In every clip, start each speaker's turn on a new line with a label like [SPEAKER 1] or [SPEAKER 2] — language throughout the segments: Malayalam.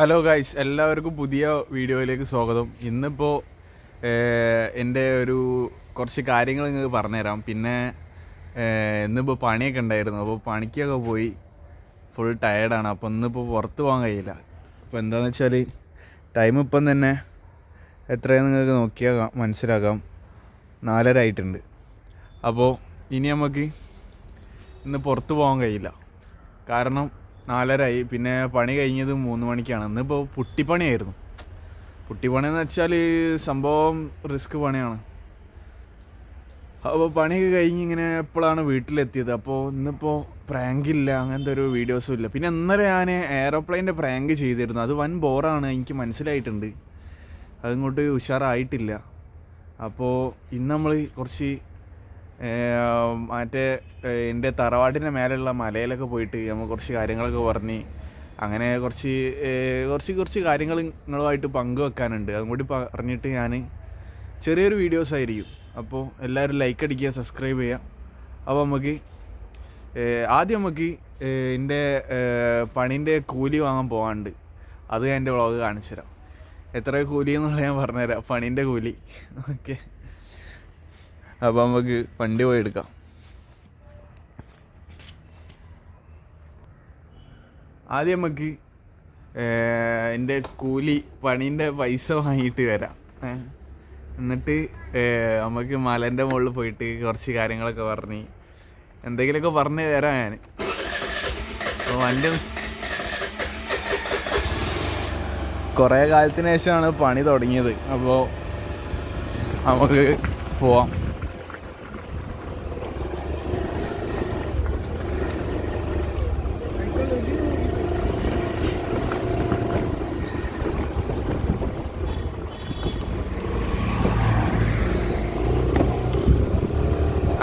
[SPEAKER 1] ഹലോ ഗായ്സ് എല്ലാവർക്കും പുതിയ വീഡിയോയിലേക്ക് സ്വാഗതം. ഇന്നിപ്പോൾ എന്റെ ഒരു കുറച്ച് കാര്യങ്ങൾ നിങ്ങൾക്ക് പറഞ്ഞുതരാം. പിന്നെ ഇന്നിപ്പോൾ പണിയൊക്കെ ഉണ്ടായിരുന്നു. അപ്പോൾ പണിക്കൊക്കെ പോയി ഫുൾ ടയേർഡാണ് അപ്പോൾ ഇന്നിപ്പോൾ പുറത്ത് പോകാൻ കഴിയില്ല. അപ്പോൾ എന്താണെന്ന് വെച്ചാൽ ടൈം ഇപ്പം തന്നെ എത്രയെന്ന് നിങ്ങൾക്ക് നോക്കിയാൽ മനസ്സിലാക്കാം. നാലര ആയിട്ടുണ്ട്. അപ്പോൾ ഇനി നമുക്ക് ഇന്ന് പുറത്ത് പോകാൻ കഴിയില്ല. കാരണം നാലരായി പിന്നെ പണി കഴിഞ്ഞത് മൂന്ന് മണിക്കാണ്. ഇന്നിപ്പോൾ പുട്ടിപ്പണിയായിരുന്നു. പുട്ടിപ്പണി എന്ന് വെച്ചാൽ സംഭവം റിസ്ക് പണിയാണ്. അപ്പോൾ പണി കഴിഞ്ഞ് ഇങ്ങനെ എപ്പോഴാണ് വീട്ടിലെത്തിയത്? അപ്പോൾ ഇന്നിപ്പോൾ പ്രാങ്ക് ഇല്ല അങ്ങനത്തെ ഒരു വീഡിയോസും ഇല്ല. പിന്നെ ഇന്നലെ ഞാൻ എയറോപ്ലെയിന്റെ പ്രാങ്ക് ചെയ്തിരുന്നു. അത് വൻ ബോറാണ് എനിക്ക് മനസ്സിലായിട്ടുണ്ട്. അതിങ്ങോട്ട് ഉഷാറായിട്ടില്ല. അപ്പോൾ ഇന്ന് നമ്മൾ കുറച്ച് മറ്റേ എന്റെ തറവാടിന്റെ മേലെയുള്ള മലയിലൊക്കെ പോയിട്ട് നമ്മൾ കുറച്ച് കാര്യങ്ങളൊക്കെ പറഞ്ഞ് അങ്ങനെ കുറച്ച് കുറച്ച് കുറച്ച് കാര്യങ്ങൾ നിങ്ങളുമായിട്ട് പങ്കുവെക്കാനുണ്ട്. അതും കൂടി പറഞ്ഞിട്ട് ഞാൻ ചെറിയൊരു വീഡിയോസ് ആയിരിക്കും. അപ്പോൾ എല്ലാവരും ലൈക്ക് അടിക്കുക സബ്സ്ക്രൈബ് ചെയ്യുക. അപ്പോൾ നമുക്ക് ആദ്യം നമുക്ക് എന്റെ പണീന്റെ കൂലി വാങ്ങാൻ പോകാണ്ട് അത് ഞാൻ എന്റെ വ്ളോഗ് കാണിച്ചു തരാം എത്ര കൂലി എന്നുള്ളത് ഞാൻ പറഞ്ഞുതരാം. പണീന്റെ കൂലി. ഓക്കെ. അപ്പോൾ നമുക്ക് വണ്ടി പോയി എടുക്കാം. ആദ്യം നമുക്ക് എന്റെ കൂലി പണീന്റെ പൈസ വാങ്ങിയിട്ട് വരാം. എന്നിട്ട് നമുക്ക് മലന്റെ മുകളിൽ പോയിട്ട് കുറച്ച് കാര്യങ്ങളൊക്കെ പറഞ്ഞ് എന്തെങ്കിലുമൊക്കെ പറഞ്ഞു തരാം ഞാൻ അപ്പോൾ വണ്ടി കുറേ കാലത്തിന് ശേഷമാണ് പണി തുടങ്ങിയത്. അപ്പോൾ നമുക്ക് പോവാം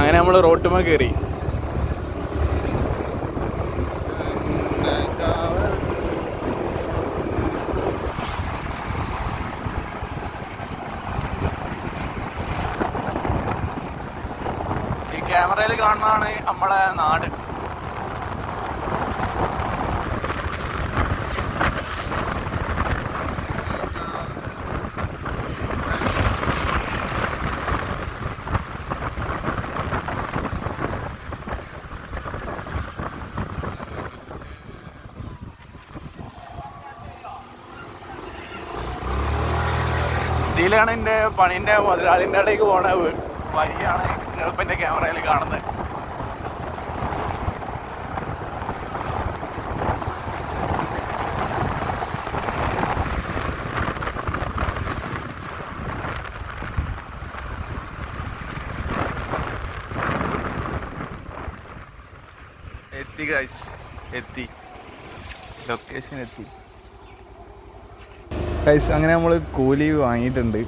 [SPEAKER 1] അങ്ങനെ നമ്മൾ റോട്ടുമ കയറി ക്യാമറയിൽ കാണുന്നതാണ് നമ്മളെ നാട്. ഇതിലാണ് എന്റെ പണീന്റെ മുതലാളിന്റെ ഇടയ്ക്ക് പോണ വരിയാണ് നിങ്ങളിപ്പോൾ എന്റെ ക്യാമറയിൽ കാണുന്നത്. എത്തി ഗൈസ് എത്തി. ലൊക്കേഷൻ എത്തി. ഗൈസ് അങ്ങനെ നമ്മൾ കൂലി വാങ്ങിയിട്ടുണ്ട്.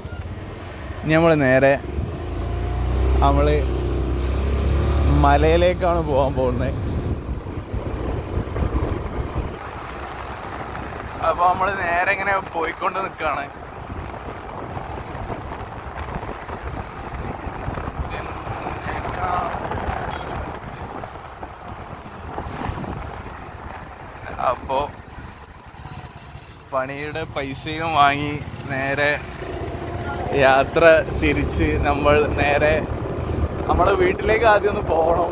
[SPEAKER 1] ഇനി നമ്മൾ നേരെ നമ്മൾ മലയിലേക്കാണ് പോകാൻ പോകുന്നത്. അപ്പോൾ നമ്മൾ നേരെ ഇങ്ങനെ പോയിക്കൊണ്ട് നിൽക്കുകയാണ് അപ്പോൾ പണിയുടെ പൈസയും വാങ്ങി നേരെ യാത്ര തിരിച്ച് നമ്മൾ നേരെ നമ്മുടെ വീട്ടിലേക്ക് ആദ്യം ഒന്ന് പോകണം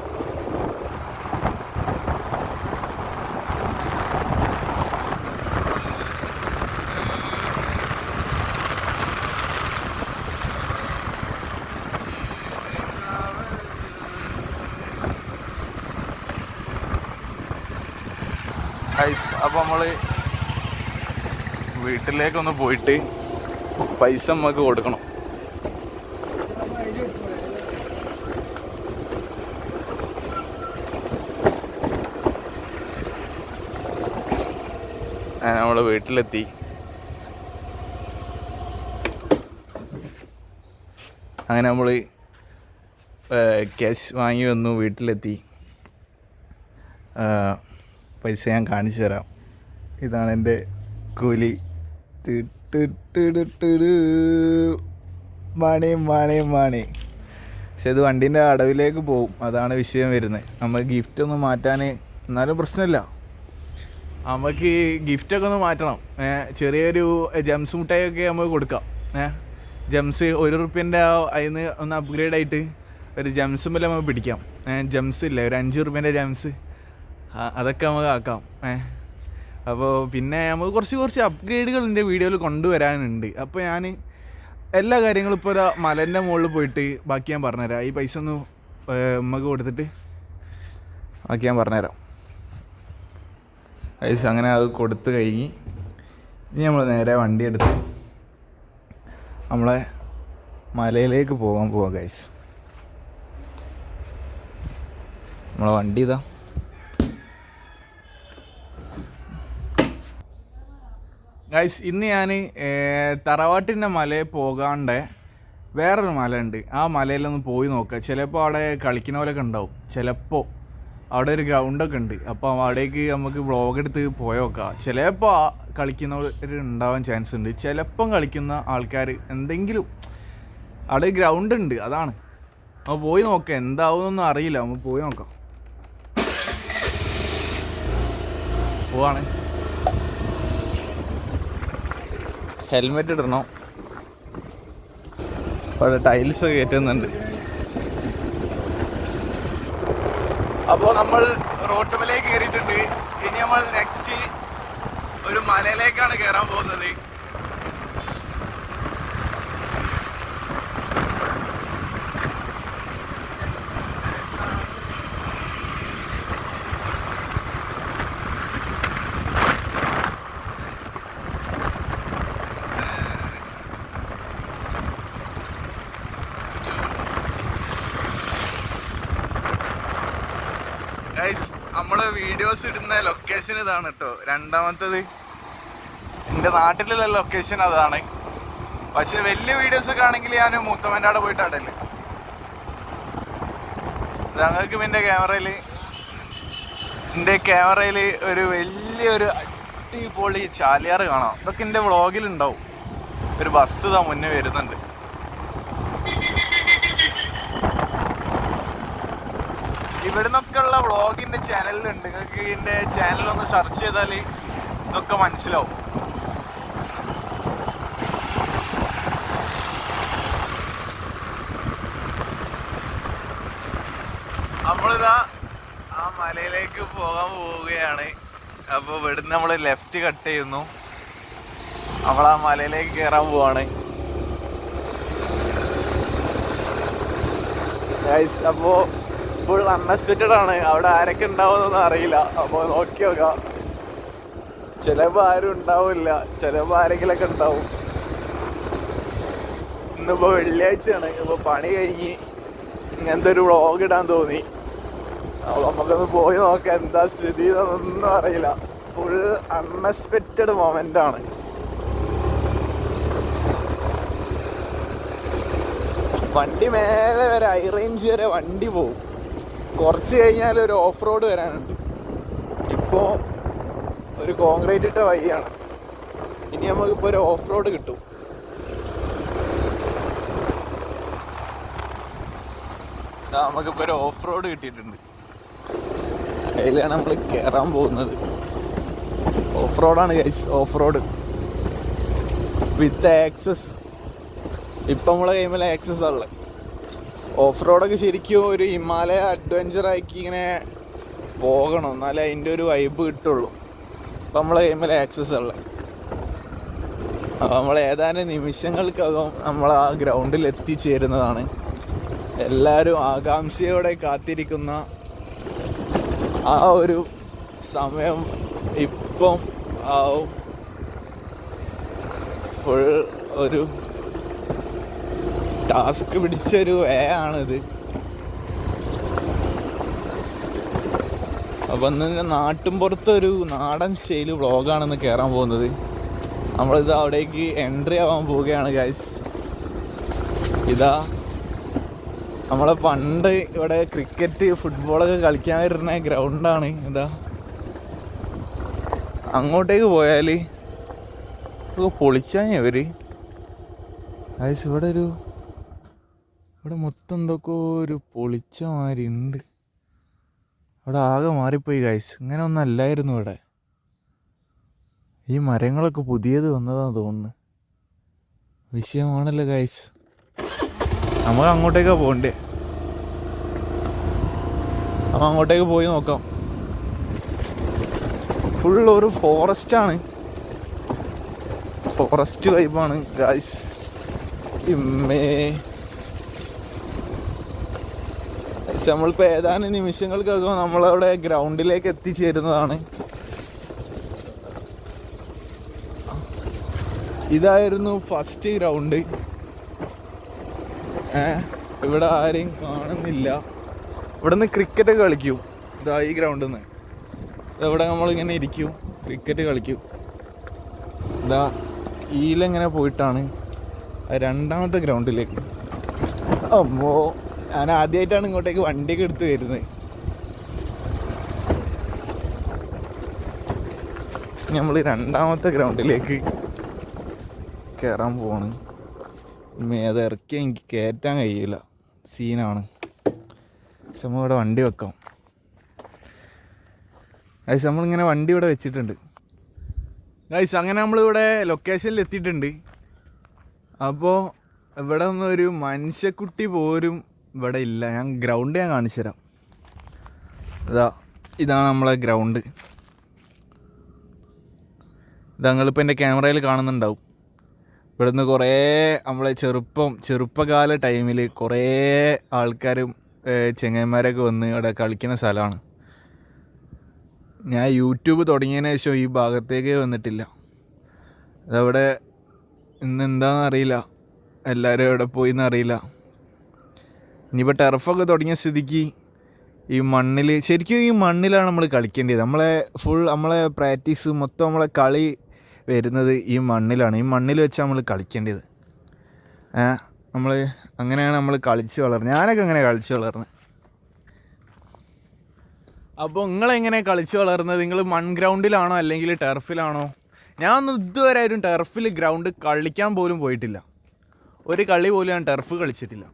[SPEAKER 1] ഗൈസ് അപ്പോൾ നമ്മൾ വീട്ടിലേക്കൊന്ന് പോയിട്ട് പൈസ നമുക്ക് കൊടുക്കണം. നമ്മൾ വീട്ടിലെത്തി. അങ്ങനെ നമ്മൾ ക്യാഷ് വാങ്ങി വന്നു വീട്ടിലെത്തി. പൈസ ഞാൻ കാണിച്ചു തരാം. ഇതാണ് എന്റെ കൂലി. മണി മണി മണി പക്ഷെ ഇത് വണ്ടീന്റെ അടവിലേക്ക് പോകും അതാണ് വിഷയം വരുന്നത്. നമ്മൾ ഗിഫ്റ്റ് ഒന്ന് മാറ്റാൻ എന്നാലും പ്രശ്നമില്ല. നമുക്ക് ഈ ഗിഫ്റ്റൊക്കെ ഒന്ന് മാറ്റണം. ചെറിയൊരു ജംസ് മുട്ടായൊക്കെ നമുക്ക് കൊടുക്കാം. ഏ ജംസ് ഒരു റുപ്യന്റെ അതിന് ഒന്ന് അപ്ഗ്രേഡ് ആയിട്ട് ഒരു ജംസ് വല്ല നമുക്ക് പിടിക്കാം. ജംസ് ഇല്ല? ഒരു അഞ്ച് റുപ്യന്റെ ജംസ് അതൊക്കെ നമുക്ക് ആക്കാം. ഏ അപ്പോൾ പിന്നെ നമുക്ക് കുറച്ച് കുറച്ച് അപ്ഗ്രേഡുകൾ എന്റെ വീഡിയോയിൽ കൊണ്ടുവരാനുണ്ട്. അപ്പോൾ ഞാൻ എല്ലാ കാര്യങ്ങളും ഇപ്പോൾ ഇതാ മലന്റെ മുകളിൽ പോയിട്ട് ബാക്കി ഞാൻ പറഞ്ഞുതരാം. ഈ പൈസ ഒന്ന് നമുക്ക് കൊടുത്തിട്ട് ബാക്കി ഞാൻ പറഞ്ഞുതരാം. പൈസ അങ്ങനെ അത് കൊടുത്തു കഴിഞ്ഞ് ഇനി നമ്മൾ നേരെ വണ്ടി എടുത്ത് നമ്മളെ മലയിലേക്ക് പോകാൻ പോവാം ഗൈസ് നമ്മളെ വണ്ടി ഇതാ. ഗൈസ് ഇന്ന് ഞാൻ തറവാട്ടിന്റെ മലയിൽ പോകാണ്ട് വേറൊരു മല ഉണ്ട് ആ മലയിലൊന്ന് പോയി നോക്കുക ചിലപ്പോൾ അവിടെ കളിക്കുന്ന പോലെയൊക്കെ ഉണ്ടാവും. ചിലപ്പോൾ അവിടെ ഒരു ഗ്രൗണ്ടൊക്കെ ഉണ്ട്. അപ്പോൾ അവിടേക്ക് നമുക്ക് വ്ളോഗ് എടുത്ത് പോയി നോക്കാം. ചിലപ്പോൾ കളിക്കുന്നവർ ഉണ്ടാവാൻ ചാൻസ് ഉണ്ട്. ചിലപ്പം കളിക്കുന്ന ആൾക്കാർ എന്തെങ്കിലും അവിടെ ഗ്രൗണ്ട് ഉണ്ട്. അതാണ്. അപ്പോൾ പോയി നോക്കാം. എന്താവുമെന്നൊന്നും അറിയില്ല. നമ്മൾ പോയി നോക്കാം. പോവാണ്. ഹെൽമെറ്റ് ഇടണം. അവിടെ ടൈൽസ് കയറ്റുന്നുണ്ട്. അപ്പോൾ നമ്മൾ റോട്ടുമലേക്ക് കയറിയിട്ടുണ്ട്. ഇനി നമ്മൾ നെക്സ്റ്റ് ഒരു മലയിലേക്കാണ് കയറാൻ പോകുന്നത് ഗൈസ് നമ്മൾ വീഡിയോസ് ഇടുന്ന ലൊക്കേഷൻ ഇതാണ് കേട്ടോ രണ്ടാമത്തത് എന്റെ നാട്ടിലുള്ള ലൊക്കേഷൻ അതാണ്. പക്ഷെ വലിയ വീഡിയോസ് ഒക്കെ ആണെങ്കിൽ ഞാൻ മൂത്തമ്മന്റെ അവിടെ പോയിട്ട് അടൽ. ഞങ്ങൾക്ക് എന്റെ ക്യാമറയിൽ എന്റെ ക്യാമറയിൽ ഒരു വലിയൊരു അടിപൊളി ചാലിയാറ് കാണാം. ഇതൊക്കെ എന്റെ വ്ളോഗിൽ ഉണ്ടാവും. ഒരു ബസ് ഇതാ മുന്നേ വരുന്നുണ്ട് വ്ളോഗിന്റെ ചാനലിലുണ്ട്. നിങ്ങൾക്ക് ഇതിന്റെ ചാനലൊന്ന് സെർച്ച് ചെയ്താൽ ഇതൊക്കെ മനസ്സിലാവും. നമ്മളിതാ ആ മലയിലേക്ക് പോകാൻ പോവുകയാണ്. അപ്പോൾ ഇവിടുന്ന് നമ്മൾ ലെഫ്റ്റ് കട്ട് ചെയ്യുന്നു. നമ്മൾ ആ മലയിലേക്ക് കയറാൻ പോവാണ്. അപ്പോൾ ഫുൾ അൺഎക്സ്പെക്റ്റഡ് ആണ് അവിടെ ആരൊക്കെ ഉണ്ടാവുമെന്നൊന്നും അറിയില്ല. അപ്പോൾ നോക്കി നോക്കാം. ചിലപ്പോൾ ആരും ഉണ്ടാവില്ല. ചിലപ്പോൾ ആരെങ്കിലൊക്കെ ഉണ്ടാവും. ഇന്നിപ്പോൾ വെള്ളിയാഴ്ചയാണ്. ഇപ്പോൾ പണി കഴിഞ്ഞ് ഇങ്ങനത്തെ ഒരു വ്ളോഗ് ഇടാൻ തോന്നി. അപ്പോൾ നമുക്കൊന്ന് പോയി നോക്കാം എന്താ സ്ഥിതി എന്നൊന്നും അറിയില്ല. ഫുൾ അൺഎക്സ്പെക്റ്റഡ് മൊമെന്റ് ആണ്. വണ്ടി മേലെ വരെ ഹൈ റേഞ്ച് വരെ വണ്ടി പോകും കുറച്ച് കഴിഞ്ഞാൽ ഒരു ഓഫ് റോഡ് വരാനുണ്ട്. ഇപ്പോൾ ഒരു കോൺക്രീറ്റ് ഇട്ട വഴിയാണ്. ഇനി നമുക്കിപ്പോൾ ഒരു ഓഫ് റോഡ് കിട്ടും നമുക്കിപ്പോൾ ഒരു ഓഫ് റോഡ് കിട്ടിയിട്ടുണ്ട്. അതിലാണ് നമ്മൾ കയറാൻ പോകുന്നത്. ഓഫ് റോഡാണ് guys off road with access ഇപ്പം നമ്മളെ കൈമേലെ ആക്സസ് ഉള്ളത് ഓഫ് റോഡൊക്കെ ശരിക്കും ഒരു ഹിമാലയ അഡ്വഞ്ചർ ആക്കി ഇങ്ങനെ പോകണം. എന്നാലേ അതിന്റെ ഒരു വൈബ് കിട്ടുള്ളൂ. അപ്പം നമ്മളെ കൈമേലെ ആക്സസ് ഉള്ളത് അപ്പം നമ്മൾ ഏതാനും നിമിഷങ്ങൾക്കകം നമ്മൾ ആ ഗ്രൗണ്ടിൽ എത്തിച്ചേരുന്നതാണ്. എല്ലാവരും ആകാംക്ഷയോടെ കാത്തിരിക്കുന്ന ആ ഒരു സമയം ഇപ്പം ആവും. ഫുൾ ഒരു ടാസ്ക് പിടിച്ചൊരു വേ ആണിത്. അപ്പം ഇന്ന് നാട്ടും പുറത്തൊരു നാടൻ സ്റ്റൈൽ വ്ളോഗാണെന്ന് കയറാൻ പോകുന്നത്. നമ്മളിത് അവിടേക്ക് എൻട്രി ആവാൻ പോവുകയാണ് ഗൈസ് ഇതാ നമ്മളെ പണ്ട് ഇവിടെ ക്രിക്കറ്റ് ഫുട്ബോളൊക്കെ കളിക്കാൻ വരുന്ന ഗ്രൗണ്ടാണ് ഇതാ അങ്ങോട്ടേക്ക് പോയാൽ പൊളിച്ചാൽ ഇവർ. ഗൈസ് ഇവിടെ ഒരു ഇവിടെ മൊത്തം എന്തൊക്കെ ഒരു പൊളിച്ച മാതിരി ഉണ്ട് അവിടെ ആകെ മാറിപ്പോയി ഗൈസ് ഇങ്ങനെ ഒന്നും അല്ലായിരുന്നു ഇവിടെ. ഈ മരങ്ങളൊക്കെ പുതിയത് വന്നതാണ് തോന്നുന്നു. വിഷയമാണല്ലോ ഗൈസ് നമുക്ക് അങ്ങോട്ടേക്കാ പോകണ്ടേ? അപ്പം അങ്ങോട്ടേക്ക് പോയി നോക്കാം. ഫുൾ ഒരു ഫോറസ്റ്റ് ആണ്. ഫോറസ്റ്റ് വൈബാണ് ഗൈസ് ഇമ്മേ. ഗൈസ്, നമ്മളിപ്പോൾ ഏതാനും നിമിഷങ്ങൾക്കകം നമ്മളവിടെ ഗ്രൗണ്ടിലേക്ക് എത്തിച്ചേരുന്നതാണ്. ഇതായിരുന്നു ഫസ്റ്റ് ഗ്രൗണ്ട്. ഇവിടെ ആരെയും കാണുന്നില്ല. ഇവിടെ നിന്ന് ക്രിക്കറ്റ് കളിക്കും. ഇതാ ഈ ഗ്രൗണ്ടിൽ നിന്ന് ഇവിടെ നമ്മളിങ്ങനെ ഇരിക്കും. ക്രിക്കറ്റ് കളിക്കും. ഇതാ ഈലെങ്ങനെ പോയിട്ടാണ്? രണ്ടാമത്തെ ഗ്രൗണ്ടിലേക്ക്. അമ്മോ. ഞാൻ ആദ്യമായിട്ടാണ് ഇങ്ങോട്ടേക്ക് വണ്ടിയൊക്കെ എടുത്ത് വരുന്നത്. നമ്മൾ രണ്ടാമത്തെ ഗ്രൗണ്ടിലേക്ക് കയറാൻ പോവാണ്. അത് ഇറക്കി എനിക്ക് കയറ്റാൻ കഴിയില്ല. സീനാണ്. പക്ഷെ നമ്മളിവിടെ വണ്ടി വെക്കാം. ഗൈസ് നമ്മളിങ്ങനെ വണ്ടി ഇവിടെ വെച്ചിട്ടുണ്ട്. ഗൈസ് അങ്ങനെ നമ്മളിവിടെ ലൊക്കേഷനിൽ എത്തിയിട്ടുണ്ട്. അപ്പോൾ ഇവിടെ നിന്നൊരു മനുഷ്യക്കുട്ടി പോലും ഇവിടെ ഇല്ല. ഞാൻ ഗ്രൗണ്ട് ഞാൻ കാണിച്ചു തരാം. ഇതാ ഇതാണ് നമ്മളെ ഗ്രൗണ്ട് ഇത് നിങ്ങളിപ്പോൾ എന്റെ ക്യാമറയിൽ കാണുന്നുണ്ടാവും. ഇവിടുന്ന് കുറേ നമ്മളെ ചെറുപ്പം ചെറുപ്പകാല ടൈമിൽ കുറേ ആൾക്കാരും ചെങ്ങന്മാരൊക്കെ വന്ന് ഇവിടെ കളിക്കുന്ന സ്ഥലമാണ്. ഞാൻ യൂട്യൂബ് തുടങ്ങിയതിന് ശേഷം ഈ ഭാഗത്തേക്ക് വന്നിട്ടില്ല. അതവിടെ ഇന്ന് എന്താണെന്നറിയില്ല എല്ലാവരും എവിടെ പോയി എന്നറിയില്ല ഇനിയിപ്പോൾ ടെറഫൊക്കെ തുടങ്ങിയ സ്ഥിതിക്ക് ഈ മണ്ണിൽ ശരിക്കും ഈ മണ്ണിലാണ് നമ്മൾ കളിക്കേണ്ടത്. നമ്മളെ ഫുൾ നമ്മളെ പ്രാക്ടീസ് മൊത്തം നമ്മളെ കളി വരുന്നത് ഈ മണ്ണിലാണ്. ഈ മണ്ണിൽ വെച്ച് നമ്മൾ കളിക്കേണ്ടത്. നമ്മൾ അങ്ങനെയാണ് നമ്മൾ കളിച്ച് വളർന്നത് ഞാനൊക്കെ അങ്ങനെ കളിച്ച് വളർന്നത് അപ്പോൾ നിങ്ങളെങ്ങനെ കളിച്ച് വളർന്നത്? നിങ്ങൾ മൺഗ്രൗണ്ടിലാണോ അല്ലെങ്കിൽ ടെർഫിലാണോ ഞാനൊന്നും ഇതുവരെ ആരും ടെർഫിൽ ഗ്രൗണ്ട് കളിക്കാൻ പോലും പോയിട്ടില്ല. ഒരു കളി പോലും ഞാൻ ടെർഫ് കളിച്ചിട്ടില്ല.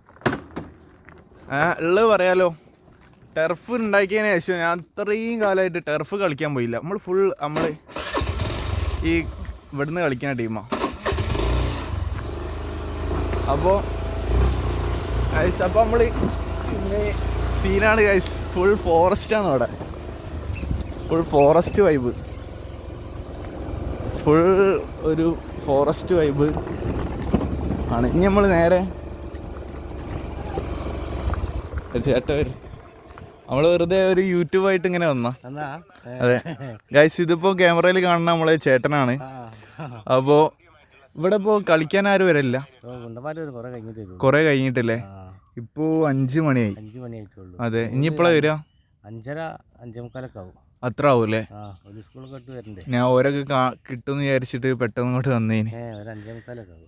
[SPEAKER 1] ഉള്ളത് പറയാലോ. ടെർഫ് ഉണ്ടാക്കിയതിന് ശേഷം ഞാൻ അത്രയും കാലമായിട്ട് ടെർഫ് കളിക്കാൻ പോയില്ല. നമ്മൾ ഫുൾ നമ്മൾ ഈ ഇവിടുന്ന് കളിക്കുന്ന ടീമാ അപ്പോൾ ഗൈസ് അപ്പോൾ നമ്മൾ ഇന്ന് സീനാണ് ഗൈസ് ഫുൾ ഫോറസ്റ്റാണ് അവിടെ. ഫുൾ ഫോറസ്റ്റ് വൈബ് ഫുൾ ഒരു ഫോറസ്റ്റ് വൈബ് ആണ്. ഇനി നമ്മൾ നേരെ ചേട്ട വരും. നമ്മൾ വെറുതെ ഒരു യൂട്യൂബ് ആയിട്ട് ഇങ്ങനെ വന്നാ. അതെ. ഗൈസ് ഇതിപ്പോ ക്യാമറയിൽ കാണുന്ന നമ്മളെ ചേട്ടനാണ്. അപ്പോ ഇവിടെ ഇപ്പോ കളിക്കാൻ ആരും വരില്ല.
[SPEAKER 2] കൊറേ
[SPEAKER 1] കഴിഞ്ഞിട്ടില്ലേ?
[SPEAKER 2] ആ.
[SPEAKER 1] അഞ്ചു മണിയായി. അതെ. ഇനിയിപ്പോഴാണ് വരിക?
[SPEAKER 2] അഞ്ചര അഞ്ചേ മുക്കാലൊക്കെ ആവും.
[SPEAKER 1] അത്ര ആവൂല്ലേ?
[SPEAKER 2] ആ ഒരു സ്കൂളൊക്കെ
[SPEAKER 1] ഞാൻ ഓരൊക്കെ കിട്ടുമെന്ന് വിചാരിച്ചിട്ട് പെട്ടെന്ന് ഇങ്ങോട്ട് വന്നേന്.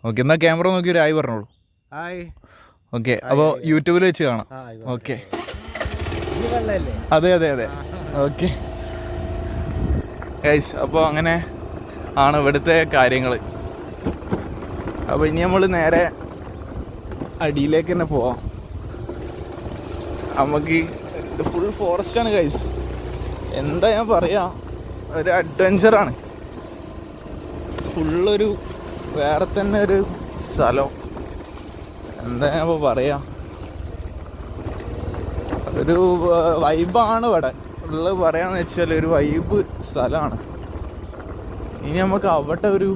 [SPEAKER 1] ഓക്കെ എന്നാ ക്യാമറ നോക്കി ഒരു ആയി പറഞ്ഞോളൂ.
[SPEAKER 2] ഹായ്.
[SPEAKER 1] ഓക്കെ അപ്പോൾ യൂട്യൂബിൽ വെച്ച് കാണാം. ഓക്കെ. അതെ അതെ അതെ. ഓക്കെ. ഗൈസ് അപ്പോൾ അങ്ങനെ ആണ് ഇവിടുത്തെ കാര്യങ്ങൾ അപ്പോൾ ഇനി നമ്മൾ നേരെ അടിയിലേക്ക് തന്നെ പോവാം നമുക്ക് ഫുൾ ഫോറസ്റ്റ് ആണ് ഗൈസ് എന്താ ഞാൻ പറയാ? ഒരു അഡ്വഞ്ചറാണ് ഫുള്ളൊരു വേറെ തന്നെ ഒരു സ്ഥലം. എന്താ ഇപ്പോൾ പറയാ? ഒരു വൈബാണ് ഇവിടെ. ഉള്ളത് പറയാന്ന് വെച്ചാൽ ഒരു വൈബ് സ്ഥലമാണ് ഇനി നമുക്ക് അവിടെ ഒരു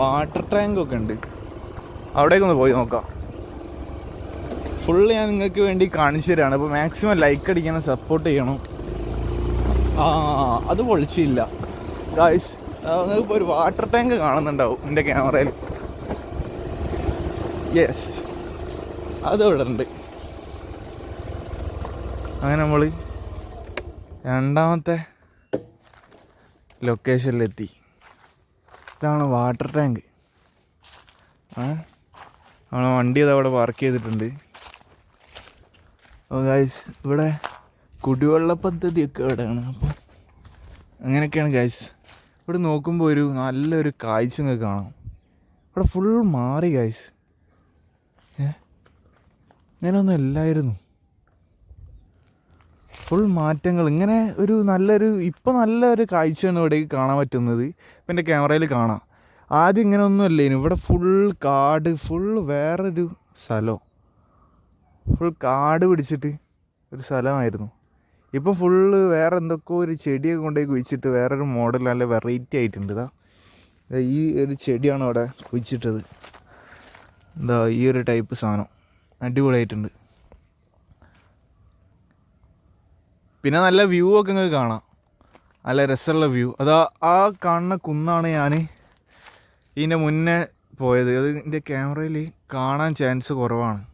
[SPEAKER 1] വാട്ടർ ടാങ്ക് ഒക്കെ ഉണ്ട്. അവിടേക്കൊന്ന് പോയി നോക്കാം. ഫുള്ള് ഞാൻ നിങ്ങൾക്ക് വേണ്ടി കാണിച്ചു തരാണ്. അപ്പോൾ മാക്സിമം ലൈക്ക് അടിക്കണം സപ്പോർട്ട് ചെയ്യണം. ആ അത് പൊളിച്ചില്ല. ഗായ്സ് നിങ്ങൾക്ക് ഒരു വാട്ടർ ടാങ്ക് കാണുന്നുണ്ടാവും എന്റെ ക്യാമറയിൽ യെസ് അത് ഇവിടെ ഉണ്ട്. അങ്ങനെ നമ്മൾ രണ്ടാമത്തെ ലൊക്കേഷനിലെത്തി ഇതാണ് വാട്ടർ ടാങ്ക് ആ നമ്മളെ വണ്ടി അത് അവിടെ പാർക്ക് ചെയ്തിട്ടുണ്ട്. ഓ ഗൈസ് ഇവിടെ കുടിവെള്ള പദ്ധതിയൊക്കെ ഇവിടെയാണ്. അപ്പോൾ അങ്ങനെയൊക്കെയാണ് ഗൈസ് ഇവിടെ നോക്കുമ്പോൾ ഒരു നല്ലൊരു കാഴ്ച നിങ്ങൾക്ക് കാണാം. ഇവിടെ ഫുൾ മാറി ഗൈസ് ഏ ഇങ്ങനെയൊന്നും അല്ലായിരുന്നു. ഫുൾ മാറ്റങ്ങൾ. ഇങ്ങനെ ഒരു നല്ലൊരു ഇപ്പം നല്ലൊരു കാഴ്ചയാണ് ഇവിടേക്ക് കാണാൻ പറ്റുന്നത്. ഇപ്പം എന്റെ ക്യാമറയിൽ കാണാം. ആദ്യം ഇങ്ങനെ ഒന്നും അല്ലേനു ഇവിടെ ഫുൾ കാട് ഫുൾ വേറൊരു സ്ഥലം. ഫുൾ കാട് പിടിച്ചിട്ട് ഒരു സ്ഥലമായിരുന്നു. ഇപ്പം ഫുള്ള് വേറെ എന്തൊക്കെ ഒരു ചെടിയൊക്കെ കൊണ്ടുപോയി കുഴിച്ചിട്ട് വേറൊരു മോഡൽ നല്ല വെറൈറ്റി ആയിട്ടുണ്ട്. ഇതാ. ഈ ഒരു ചെടിയാണ് അവിടെ കുഴിച്ചിട്ടത്. എന്താ ഈ ഒരു ടൈപ്പ് സാധനം. അടിപൊളിയായിട്ടുണ്ട്. പിന്നെ നല്ല വ്യൂ ഒക്കെ നിങ്ങൾക്ക് കാണാം. നല്ല രസമുള്ള വ്യൂ അതാ ആ കാണുന്ന കുന്നാണ് ഞാൻ ഇതിന്റെ മുന്നേ പോയത്. അത് എന്റെ ക്യാമറയിൽ കാണാൻ ചാൻസ് കുറവാണ്.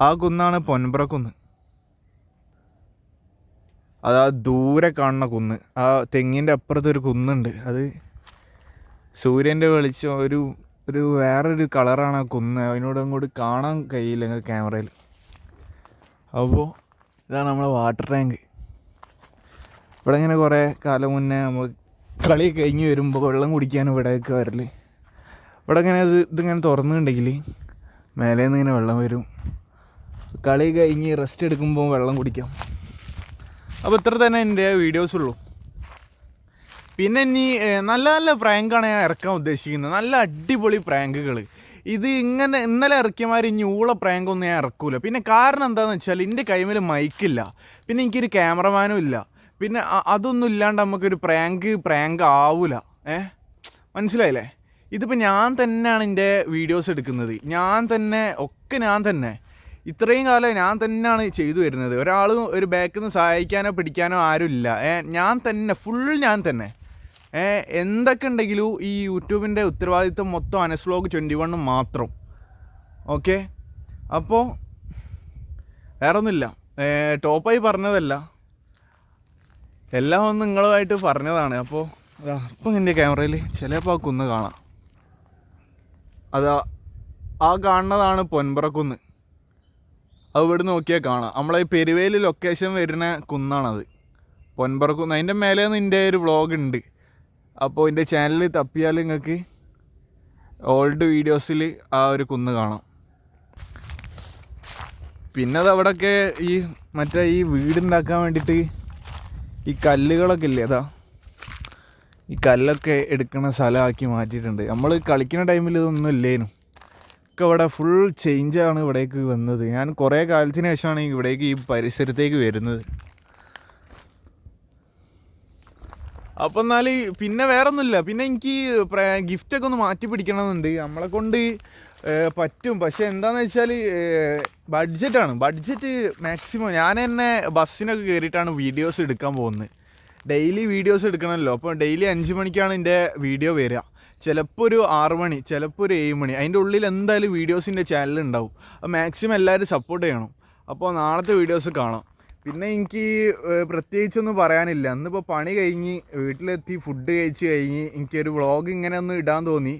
[SPEAKER 1] ആ കുന്നാണ് പൊൻപ്ര കുന്ന്. അതാ ദൂരെ കാണുന്ന കുന്ന്. ആ തെങ്ങിന്റെ അപ്പുറത്തൊരു കുന്നുണ്ട്. അത് സൂര്യന്റെ വെളിച്ചം ഒരു ഒരു വേറൊരു കളറാണ് ആ കുന്ന്. അതിനോട് അങ്ങോട്ട് കാണാൻ കഴിയില്ല ഞങ്ങൾ ക്യാമറയിൽ. അപ്പോൾ ഇതാണ് നമ്മളെ വാട്ടർ ടാങ്ക്. ഇവിടെ ഇങ്ങനെ കുറേ കാലം മുന്നേ നമ്മൾ കളി കഴിഞ്ഞ് വരുമ്പോൾ വെള്ളം കുടിക്കാൻ ഇവിടെയൊക്കെ വരൽ. ഇവിടെ ഇങ്ങനെ ഇത് ഇതിങ്ങനെ തുറന്നിട്ടുണ്ടെങ്കിൽ മേലെ നിന്ന് ഇങ്ങനെ വെള്ളം വരും. കളി കഴിഞ്ഞ് റെസ്റ്റ് എടുക്കുമ്പോൾ വെള്ളം കുടിക്കാം. അപ്പോൾ ഇത്ര തന്നെ എന്റെ വീഡിയോസ് ഉള്ളൂ. പിന്നെ ഇനി നല്ല നല്ല പ്രാങ്കാണ് ഞാൻ ഇറക്കാൻ ഉദ്ദേശിക്കുന്നത്. നല്ല അടിപൊളി പ്രാങ്കുകൾ ഇത് ഇങ്ങനെ ഇന്നലെ ഇറക്കിയമാതിരി ഇനി ഊള പ്രാങ്കൊന്നും ഞാൻ ഇറക്കൂല. പിന്നെ കാരണം എന്താണെന്ന് വെച്ചാൽ എന്റെ കൈമിൽ മൈക്കില്ല പിന്നെ എനിക്കൊരു ക്യാമറമാനും ഇല്ല. പിന്നെ അതൊന്നും ഇല്ലാണ്ട് നമുക്കൊരു പ്രാങ്ക് പ്രാങ്ക് ആവൂല. ഏ? മനസ്സിലായില്ലേ? ഇതിപ്പോൾ ഞാൻ തന്നെയാണ് എന്റെ വീഡിയോസ് എടുക്കുന്നത്. ഞാൻ തന്നെ ഒക്കെ ഞാൻ തന്നെ. ഇത്രയും കാലം ഞാൻ തന്നെയാണ് ചെയ്തു വരുന്നത്. ഒരാൾ ഒരു ബാക്കിൽ നിന്ന് സഹായിക്കാനോ പിടിക്കാനോ ആരുമില്ല. ഞാൻ തന്നെ ഫുൾ ഞാൻ തന്നെ. എന്തൊക്കെ ഉണ്ടെങ്കിലും ഈ യൂട്യൂബിന്റെ ഉത്തരവാദിത്വം മൊത്തം അനസ്ലോഗ് ട്വന്റി വണ്ണും മാത്രം. ഓക്കെ? അപ്പോൾ വേറെ ഒന്നുമില്ല ടോപ്പായി പറഞ്ഞതല്ല. എല്ലാം ഒന്ന് നിങ്ങളുമായിട്ട് പറഞ്ഞതാണ്. അപ്പോൾ അപ്പം എന്റെ ക്യാമറയിൽ ചിലപ്പോൾ ആ കുന്ന് കാണാം. അതാ ആ കാണുന്നതാണ് പൊൻപറക്കുന്ന്. അത് ഇവിടെ നോക്കിയാൽ കാണാം. നമ്മളെ ഈ പെരുവേലി ലൊക്കേഷൻ വരുന്ന കുന്നാണത്. പൊൻപറക്കുന്ന്. അതിന്റെ മേലെ നിന്റെ ഒരു വ്ളോഗ് ഉണ്ട്. അപ്പോൾ എന്റെ ചാനലിൽ തപ്പിയാൽ നിങ്ങൾക്ക് ഓൾഡ് വീഡിയോസിൽ ആ ഒരു കുന്ന് കാണാം. പിന്നെ അത് അവിടെയൊക്കെ ഈ മറ്റേ ഈ വീടുണ്ടാക്കാൻ വേണ്ടിയിട്ട് ഈ കല്ലുകളൊക്കെ ഇല്ലേ അതാ. ഈ കല്ലൊക്കെ എടുക്കുന്ന സ്ഥലമാക്കി മാറ്റിയിട്ടുണ്ട്. നമ്മൾ കളിക്കുന്ന ടൈമിൽ ഇതൊന്നും ഇല്ലേനു. ഒക്കെ ഇവിടെ ഫുൾ ചേഞ്ചാണ് ഇവിടേക്ക് വന്നത്. ഞാൻ കുറേ കാലത്തിന് ശേഷമാണ് ഇവിടേക്ക് ഈ പരിസരത്തേക്ക് വരുന്നത്. അപ്പം എന്നാൽ പിന്നെ വേറെ ഒന്നുമില്ല പിന്നെ എനിക്ക് ഗിഫ്റ്റൊക്കെ ഒന്ന് മാറ്റി പിടിക്കണമെന്നുണ്ട്. നമ്മളെ കൊണ്ട് പറ്റും. പക്ഷെ എന്താണെന്ന് വെച്ചാൽ ബഡ്ജറ്റാണ് ബഡ്ജറ്റ് മാക്സിമം ഞാൻ തന്നെ ബസ്സിനൊക്കെ കയറിയിട്ടാണ് വീഡിയോസ് എടുക്കാൻ പോകുന്നത്. ഡെയിലി വീഡിയോസ് എടുക്കണമല്ലോ. അപ്പോൾ ഡെയിലി അഞ്ച് മണിക്കാണ് എന്റെ വീഡിയോ വരിക. ചിലപ്പോൾ ഒരു ആറ് മണി ചിലപ്പോൾ ഒരു ഏഴ് മണി. അതിന്റെ ഉള്ളിൽ എന്തായാലും വീഡിയോസിന്റെ ചാനൽ ഉണ്ടാവും. അപ്പോൾ മാക്സിമം എല്ലാവരും സപ്പോർട്ട് ചെയ്യണം. അപ്പോൾ നാളത്തെ വീഡിയോസ് കാണാം. പിന്നെ എനിക്ക് പ്രത്യേകിച്ചൊന്നും പറയാനില്ല. അന്നിപ്പോൾ പണി കഴിഞ്ഞ് വീട്ടിലെത്തി ഫുഡ് കഴിച്ച് കഴിഞ്ഞ് എനിക്കൊരു വ്ളോഗ് ഇങ്ങനെ ഒന്ന് ഇടാൻ തോന്നി.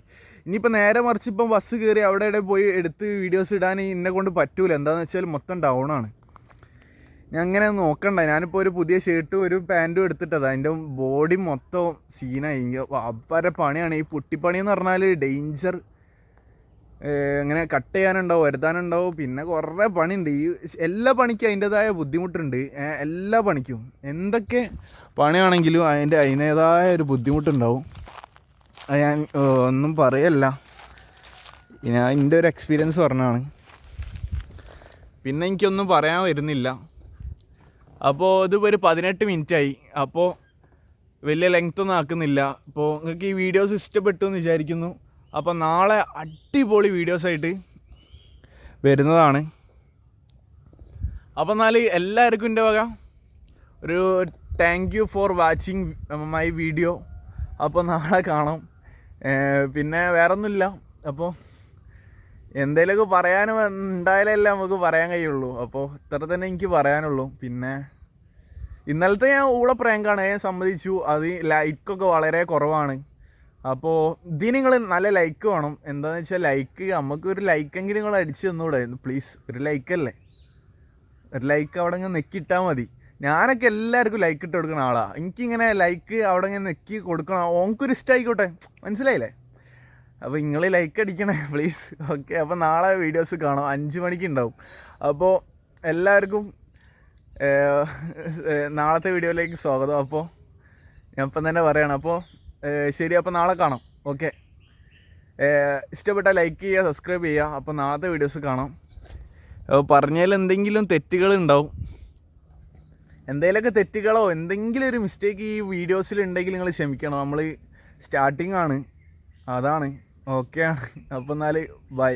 [SPEAKER 1] ഇനിയിപ്പോൾ നേരെ മറിച്ച് ഇപ്പം ബസ് കയറി അവിടെ ഇവിടെ പോയി എടുത്ത് വീഡിയോസ് ഇടാൻ എന്നെ കൊണ്ട് പറ്റൂല. എന്താണെന്ന് വെച്ചാൽ മൊത്തം ഡൗൺ ആണ്. ഞാൻ അങ്ങനെ നോക്കണ്ട. ഞാനിപ്പോൾ ഒരു പുതിയ ഷർട്ടും ഒരു പാന്റും എടുത്തിട്ടത്. അതിന്റെ ബോഡി മൊത്തം സീനായി അപ്പരെ പണിയാണ്. ഈ പുട്ടിപ്പണി എന്ന് പറഞ്ഞാൽ ഡേഞ്ചർ അങ്ങനെ കട്ട് ചെയ്യാനുണ്ടാവും വരുത്താനുണ്ടാവും. പിന്നെ കുറേ പണിയുണ്ട്. ഈ എല്ലാ പണിക്കും അതിന്റെതായ ബുദ്ധിമുട്ടുണ്ട്. എല്ലാ പണിക്കും. എന്തൊക്കെ പണിയാണെങ്കിലും അതിന്റെ അതിന്റേതായ ഒരു ബുദ്ധിമുട്ടുണ്ടാവും. ഞാൻ ഒന്നും പറയല്ല. ഞാൻ എന്റെ ഒരു എക്സ്പീരിയൻസ് പറഞ്ഞാണ് പിന്നെ എനിക്കൊന്നും പറയാൻ വരുന്നില്ല. അപ്പോൾ ഇതിപ്പോൾ ഒരു പതിനെട്ട് മിനിറ്റായി. അപ്പോൾ വലിയ ലെങ്ത് ഒന്നും ആക്കുന്നില്ല. അപ്പോൾ നിങ്ങൾക്ക് ഈ വീഡിയോസ് ഇഷ്ടപ്പെട്ടു എന്ന് വിചാരിക്കുന്നു. അപ്പോൾ നാളെ അടിപൊളി വീഡിയോസായിട്ട് വരുന്നതാണ്. അപ്പോൾ എന്നാൽ എല്ലാവർക്കും എന്റെ വക ഒരു thank you for watching my video അപ്പോൾ നാളെ കാണാം. പിന്നെ വേറൊന്നുമില്ല. അപ്പോൾ എന്തെങ്കിലുമൊക്കെ പറയാനും ഉണ്ടായാലല്ലേ നമുക്ക് പറയാൻ കഴിയുള്ളൂ. അപ്പോൾ ഇത്ര തന്നെ എനിക്ക് പറയാനുള്ളൂ. പിന്നെ ഇന്നലത്തെ ഞാൻ ഊള പ്രാങ്കാണ് ഞാൻ സമ്മതിച്ചു. അത് ലൈക്കൊക്കെ വളരെ കുറവാണ്. അപ്പോൾ ഇതിന് നിങ്ങൾ നല്ല ലൈക്ക് വേണം. എന്താണെന്ന് വെച്ചാൽ ലൈക്ക് നമുക്ക് ഒരു ലൈക്കെങ്കിലും നിങ്ങൾ അടിച്ചു തന്നൂടെ. പ്ലീസ് ഒരു ലൈക്കല്ലേ ഒരു ലൈക്ക് അവിടെ ഇങ്ങനെ നെക്കിട്ടാൽ മതി. ഞാനൊക്കെ എല്ലാവർക്കും ലൈക്ക് ഇട്ട് കൊടുക്കുന്ന ആളാണ് എനിക്കിങ്ങനെ ലൈക്ക് അവിടെ ഇങ്ങനെ നെക്കി കൊടുക്കണം. ഓൻക്കൊരു ഇഷ്ടമായിക്കോട്ടെ മനസ്സിലായില്ലേ? അപ്പോൾ നിങ്ങൾ ലൈക്ക് അടിക്കണേ പ്ലീസ് ഓക്കെ അപ്പോൾ നാളെ വീഡിയോസ് കാണാം. അഞ്ച് മണിക്ക് ഉണ്ടാവും അപ്പോൾ എല്ലാവർക്കും നാളത്തെ വീഡിയോയിലേക്ക് സ്വാഗതം. അപ്പോൾ ഞാൻ ഇപ്പം തന്നെ പറയണം. അപ്പോൾ ശരി അപ്പോൾ നാളെ കാണാം. ഓക്കെ. ഇഷ്ടപ്പെട്ട ലൈക്ക് ചെയ്യുക സബ്സ്ക്രൈബ് ചെയ്യുക. അപ്പോൾ നാളത്തെ വീഡിയോസ് കാണാം. അപ്പോൾ പറഞ്ഞതിൽ എന്തെങ്കിലും തെറ്റുകൾ ഉണ്ടാവും. എന്തെങ്കിലുമൊക്കെ തെറ്റുകളോ എന്തെങ്കിലും ഒരു മിസ്റ്റേക്ക് ഈ വീഡിയോസിൽ ഉണ്ടെങ്കിൽ നിങ്ങൾ ക്ഷമിക്കണം. നമ്മൾ സ്റ്റാർട്ടിംഗ് ആണ്. അതാണ്. ഓക്കെ അപ്പോൾ എന്നാൽ ബൈ